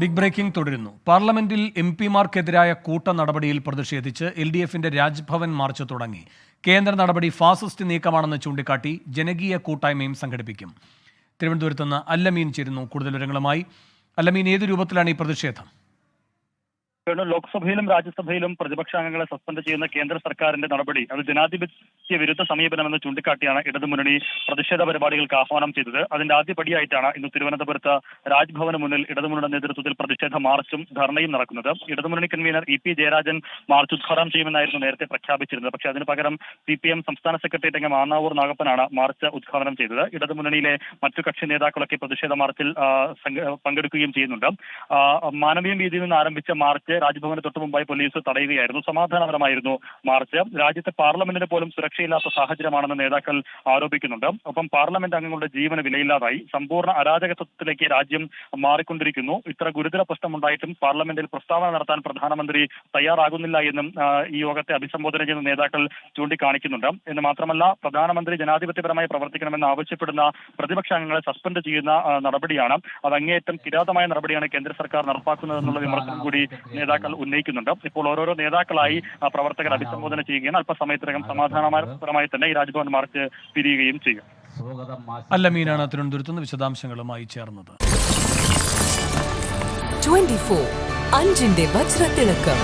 Big breaking തുടരുന്നു. പാർലമെന്റിൽ M പിമാർക്കെതിരായ കൂട്ട നടപടിയിൽ പ്രതിഷേധിച്ച് എൽ ഡി എഫിന്റെ രാജ്ഭവൻ മാർച്ച് തുടങ്ങി. കേന്ദ്ര നടപടി ഫാസിസ്റ്റ് നീക്കമാണെന്ന് ചൂണ്ടിക്കാട്ടി ജനകീയ കൂട്ടായ്മയും സംഘടിപ്പിക്കും. തിരുവനന്തപുരത്ത് നിന്ന് അല്ലമീൻ ചേരുന്നു കൂടുതൽ വിവരങ്ങളുമായി. അല്ലമീൻ ഏത് രൂപത്തിലാണ് ഈ പ്രതിഷേധം? കാരണം ലോക്സഭയിലും രാജ്യസഭയിലും പ്രതിപക്ഷാംഗങ്ങളെ സസ്പെൻഡ് ചെയ്യുന്ന കേന്ദ്ര സർക്കാരിന്റെ നടപടി അത് ജനാധിപത്യ വിരുദ്ധ സമീപനമെന്ന് ചൂണ്ടിക്കാട്ടിയാണ് ഇടതുമുന്നണി പ്രതിഷേധ പരിപാടികൾക്ക് ആഹ്വാനം ചെയ്തത്. അതിന്റെ ആദ്യപടിയായിട്ടാണ് ഇന്ന് തിരുവനന്തപുരത്ത് രാജ്ഭവന് മുന്നിൽ ഇടതുമുന്നണിയുടെ നേതൃത്വത്തിൽ പ്രതിഷേധ മാർച്ചും ധർണയും നടക്കുന്നത്. ഇടതുമുന്നണി convener E P Jayarajan march ഉദ്ഘാടനം ചെയ്യുമെന്നായിരുന്നു നേരത്തെ പ്രഖ്യാപിച്ചിരുന്നത്. പക്ഷേ അതിന് പകരം സി പി എം സംസ്ഥാന സെക്രട്ടേറിയറ്റ് അംഗം മാന്നാവൂർ നാഗപ്പനാണ് മാർച്ച് ഉദ്ഘാടനം ചെയ്തത്. ഇടതുമുന്നണിയിലെ മറ്റു കക്ഷി നേതാക്കളൊക്കെ പ്രതിഷേധ മാർച്ചിൽ പങ്കെടുക്കുകയും ചെയ്യുന്നുണ്ട്. മാനവീയം വീതിയിൽ നിന്ന് ആരംഭിച്ച മാർച്ച് രാജ്ഭവന് തൊട്ടു മുമ്പായി പോലീസ് തടയുകയായിരുന്നു. സമാധാനപരമായിരുന്നു മാർച്ച്. രാജ്യത്തെ പാർലമെന്റിന് പോലും സുരക്ഷയില്ലാത്ത സാഹചര്യമാണെന്ന് നേതാക്കൾ ആരോപിക്കുന്നുണ്ട്. ഒപ്പം പാർലമെന്റ് അംഗങ്ങളുടെ ജീവന് വിലയില്ലാതായി. സമ്പൂർണ അരാജകത്വത്തിലേക്ക് രാജ്യം മാറിക്കൊണ്ടിരിക്കുന്നു. ഇത്ര ഗുരുതര പ്രശ്നമുണ്ടായിട്ടും പാർലമെന്റിൽ പ്രസ്താവന നടത്താൻ പ്രധാനമന്ത്രി തയ്യാറാകുന്നില്ല എന്നും ഈ യോഗത്തെ അഭിസംബോധന ചെയ്യുന്ന നേതാക്കൾ ചൂണ്ടിക്കാണിക്കുന്നുണ്ട്. എന്ന് മാത്രമല്ല പ്രധാനമന്ത്രി ജനാധിപത്യപരമായി പ്രവർത്തിക്കണമെന്ന് ആവശ്യപ്പെടുന്ന പ്രതിപക്ഷ അംഗങ്ങളെ സസ്പെൻഡ് ചെയ്യുന്ന നടപടിയാണ്. അത് അങ്ങേയറ്റം കിരാതമായ നടപടിയാണ് കേന്ദ്ര സർക്കാർ നടപ്പാക്കുന്നതെന്നുള്ള വിമർശനം കൂടി നേതാക്കൾ ഉന്നയിക്കുന്നുണ്ട്. ഇപ്പോൾ ഓരോരോ നേതാക്കളായി പ്രവർത്തകർ അഭിസംബോധന ചെയ്യുകയാണ്. അല്പസമയത്തിനകം സമാധാനപരമായി തന്നെ ഈ രാജ്ഭവൻ മാർച്ച് പിരിയുകയും ചെയ്യും. അല്ല മീനാണ് തിരുവനന്തപുരത്ത് നിന്ന് വിശദാംശങ്ങളുമായി ചേർന്നത്. 24 അഞ്ചിന്റെ വജ്രത്തിളക്കം.